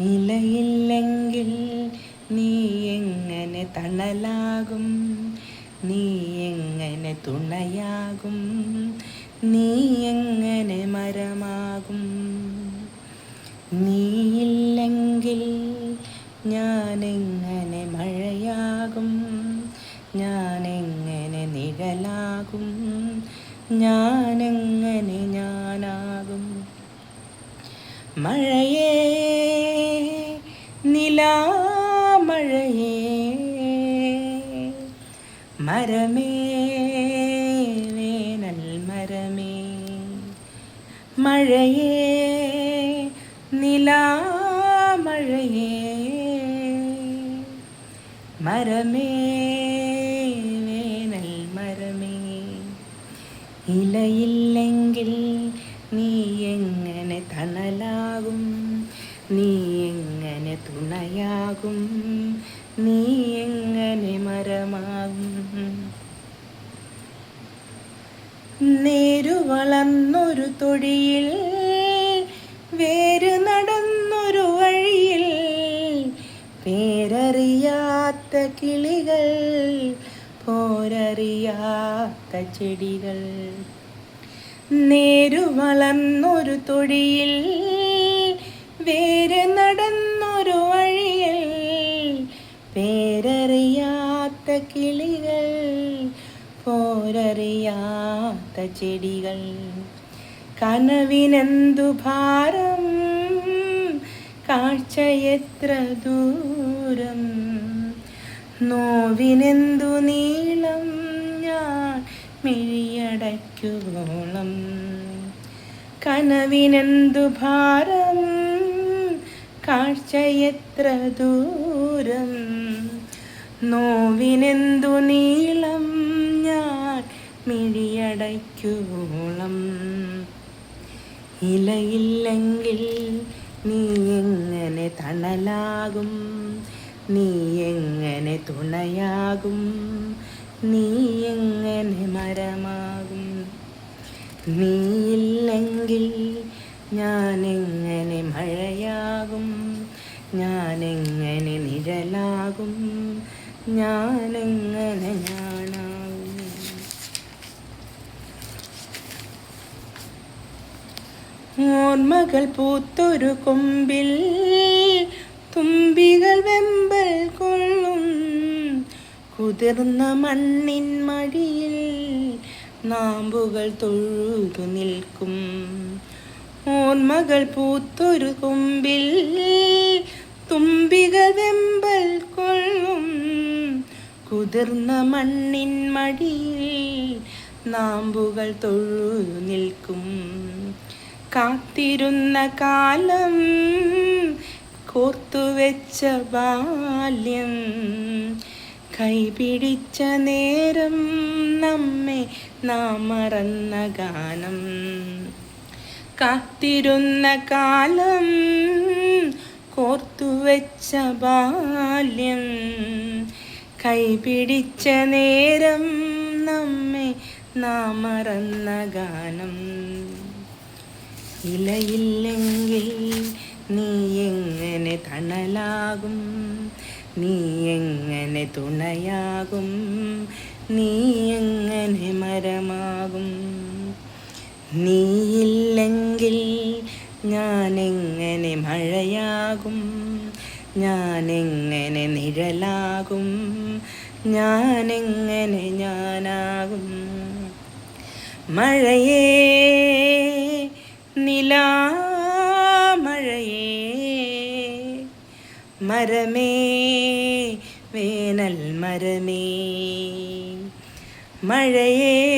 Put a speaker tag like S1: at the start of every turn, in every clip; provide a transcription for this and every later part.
S1: ഇലയില്ലെങ്കിൽ നീ എങ്ങനെ തണലാകും? നീ എങ്ങനെ തുണയാകും? നീ എങ്ങനെ മരമാകും? നീ ഇല്ലെങ്കിൽ ഞാൻ എങ്ങനെ മഴയാകും? ഞാൻ എങ്ങനെ നിഴലാകും? ഞാൻ ഞാനെങ്ങനെ ഞാനാകും? മഴയേ മരമേ വേനൽ മരമേ. മഴയേ നിലാമഴയേ. മരമേ വേനൽ മരമേ. ഇലയില്ലെങ്കിൽ നീ എങ്ങനെ തണലാകും? നീ എങ്ങനെ തുണയാകും? നീ എങ്ങനെ മരമാകും നേരു വളർന്നൊരു തൊടിയിൽ വേര് നടന്നൊരു വഴിയിൽ പേരറിയാത്ത കിളികൾ പോരറിയാത്ത ചെടികൾ. നേരു വളർന്നൊരു തൊടിയിൽ വേര് നടന്നൊരു വഴിയിൽ പേരറിയാത്ത കിളികൾ പോരറിയാത്ത ചെടികൾ. കനവിനെന്തു ഭാരം? കാഴ്ച എത്ര ദൂരം? നോവിനെന്തു നീളം? ഞാൻ മിഴിയടയ്ക്കുവോളം. കനവിനെന്തു ഭാരം? കാഴ്ച എത്ര ദൂരം? നോവിനെന്തു നീളം? ഞാൻ മിഴിയടയ്ക്കുവോളം. ഇലയില്ലെങ്കിൽ നീ എങ്ങനെ തണലാകും? നീ എങ്ങനെ തുണയാകും? നീ എങ്ങനെ മരമാകും? നീയില്ലെങ്കിൽ എങ്ങനെ മഴയാകും? ഞാൻ എങ്ങനെ നിഴലാകും? ഞാനെങ്ങനെ ഞാനാകും ഓർമ്മകൾ പൂത്തൊരു കൊമ്പിൽ തുമ്പികൾ വെമ്പൽ കൊള്ളും. കുതിർന്ന മണ്ണിൻ മടിയിൽ നാമ്പുകൾ തൊഴുതു നിൽക്കും. ഓർമ്മകൾ പൂത്തൊരു കൊമ്പിൽ തുമ്പികൾ വെമ്പൽ കൊള്ളും. കുതിർന്ന മണ്ണിൻ മടിയിൽ നാമ്പുകൾ തൊഴുതു നിൽക്കും. കാത്തിരുന്ന കാലം കോർത്തുവെച്ച ബാല്യം. കൈപിടിച്ച നേരം നമ്മെ നാം മറന്ന ഗാനം. കാത്തിരുന്ന കാലം കോർത്തുവെച്ച ബാല്യം. കൈപിടിച്ച നേരം നമ്മെ നാം മറന്ന ഗാനം. ഇലയില്ലെങ്കിൽ നീ എങ്ങനെ തണലാകും? നീ എങ്ങനെ തുണയാകും? നീ എങ്ങനെ മരമാകും? നീ ഇല്ലെങ്കിൽ ഞാൻ എങ്ങനെ മഴയാകും? ഞാൻ എങ്ങനെ നിഴലാകും? ഞാൻ ഞാനെങ്ങനെ ഞാനാകും? മഴയേ മരമേ വേനൽ മരമേ. മഴയേ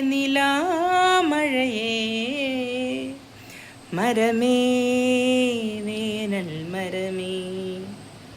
S1: നിലാമഴയേ. മരമേ